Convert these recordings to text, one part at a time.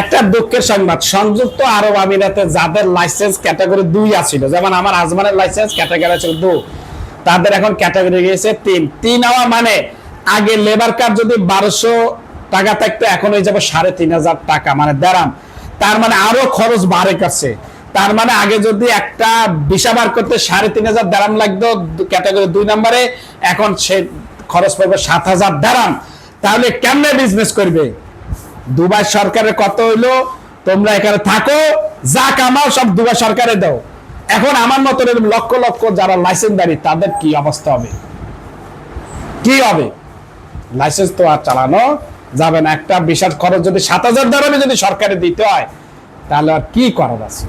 একটা দুঃখের সংবাদ, সংযুক্ত আরব আমিরাতে যাদের লাইসেন্স ক্যাটাগরি দুই আছিল, যেমন আমার আজমানের লাইসেন্স ক্যাটাগরি ছিল দু, তাদের এখন ক্যাটাগরি গিয়েছে তিন। তিন হওয়া মানে আগে লেবার কার্ড যদি বারোশো টাকা থাকতো, এখন হয়ে যাবে সাড়ে তিন হাজার টাকা মানে দেড়াম। তার মানে আরও খরচ বাড়ে কাছে। তার মানে আগে যদি একটা ভিসা বার করতে সাড়ে তিন হাজার দেড়াম লাগতো ক্যাটাগরি দুই নম্বরে, এখন সে খরচ পড়বে সাত হাজার দেড়াম। তাহলে কেমনে বিজনেস করবে? দুবাই সরকারের কত হইল? তোমরা এখানে থাকো, যা কামাও সব দুবাই সরকারে দাও। এখন আমার মতো এরকম লক্ষ লক্ষ যারা লাইসেন্সদারি তাদের কি অবস্থা হবে? কি হবে? লাইসেন্স তো আর চালানো যাবে না। একটা বিশাল খরচ যদি সাত হাজার দাঁড়াবে যদি সরকারে দিতে হয়, তাহলে আর কি করার আছে?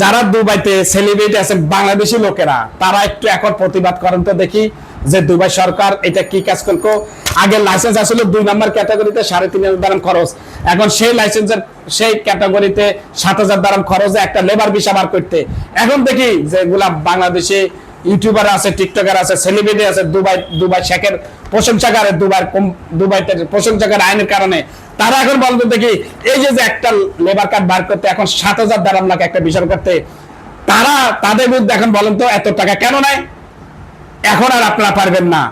যারা দুবাইতে সেলিব্রিটি আছে, বাংলাদেশি লোকেরা, তারা একটু এখন প্রতিবাদ করেন তো দেখি। যে দুবাই সরকার এটা কি কাজ করল? আগে লাইসেন্স আসলে দুই নম্বর ক্যাটাগরিতে সাড়ে তিন হাজার দারাম খরচ। এখন সেই লাইসেন্সের সেই ক্যাটাগরিতে সাত হাজার দারাম খরচে একটা লেবার ভিসা বার করতে। এখন দেখি যেগুলা বাংলাদেশে ইউটিউবার আছে টিকটকার আছে সেলিব্রিটি আছে, দুবাই দুবাই শেখের প্রশংসাকারের দুবাই দুবাইতে প্রশংসাকার আইনের কারণে। তারা এখন বলতে দেখি, এই যে একটা লেবার কার্ড বার করতে এখন সাত হাজার দারাম লাগে একটা বিষয় করতে। তারা তাদের বিরুদ্ধে এখন বলেন তো এত টাকা কেন নেয় এখন আর আপনারা পারবেন না।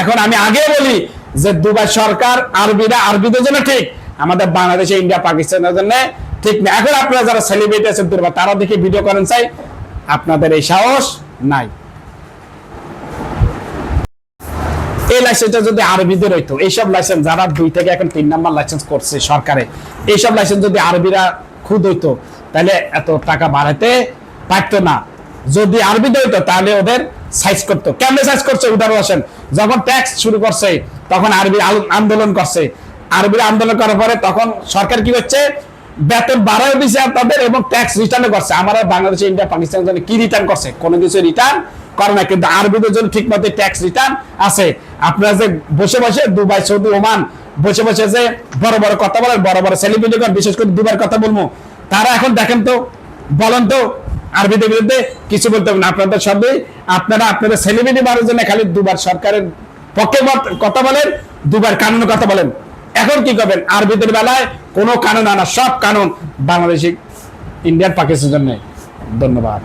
এখন আমি আগে বলি যে দুবাই সরকার আরবিরা আরবিদের জন্য ঠিক, আমাদের বাংলাদেশে, ইন্ডিয়া, পাকিস্তানের জন্য ঠিক না। এখন আপনারা যারা সেলিব্রিটি আছেন, দুর্বা, তারা দেখে ভিডিও করেন, চাই আপনাদের এই সাহস নাই। এই লাইসেন্সটা যদি আরবিদের হইতো, এইসব লাইসেন্স যারা দুই থেকে এখন তিন নাম্বার লাইসেন্স করছে সরকারে, এইসব লাইসেন্স যদি আরবিরা খুদ হইতো, তাহলে এত টাকা বাড়াতে পারতো না। যদি আরবিতে হইতো তাহলে ওদের সাইজ করতো। কেমনে সাইজ করছে? উদাহরণ আসেন, যখন ট্যাক্স শুরু করছে, তখন আরবি আন্দোলন করছে। আরবিরা আন্দোলন করার পরে তখন সরকার কি করছে? বেতন বাড়ায় দিছে তাদের এবং ট্যাক্স রিটার্ন করছে। আমরা বাংলাদেশ, ইন্ডিয়া, পাকিস্তানের জন্য কি রিটার্ন করছে? কোনো কিছু রিটার্ন করে না, কিন্তু আরবিদের জন্য ঠিক মতো ট্যাক্স রিটার্ন আছে। আপনারা যে বসে বসে দুবাই, সৌদি, ওমান, বসে বসে যে বড় বড় কথা বলেন, বড় বড় সেলিব্রিটি বিশেষ করে দুবার কথা বলব, তারা এখন দেখেন তো, বলেন তো আরবিদের বিরুদ্ধে কিছু বলতে হবে না। আপনাদের সবই আপনারা আপনাদের সেলিব্রিটি বাড়ার জন্য খালি দুবার সরকারের পক্ষে কথা বলেন, দুবার কানুন কথা বলেন। এখন কি করবেন? আরবিদের বেলায় কোনো কানুন আনা, সব কানুন বাংলাদেশি, ইন্ডিয়ার পাকিস্তানের জন্য। ধন্যবাদ।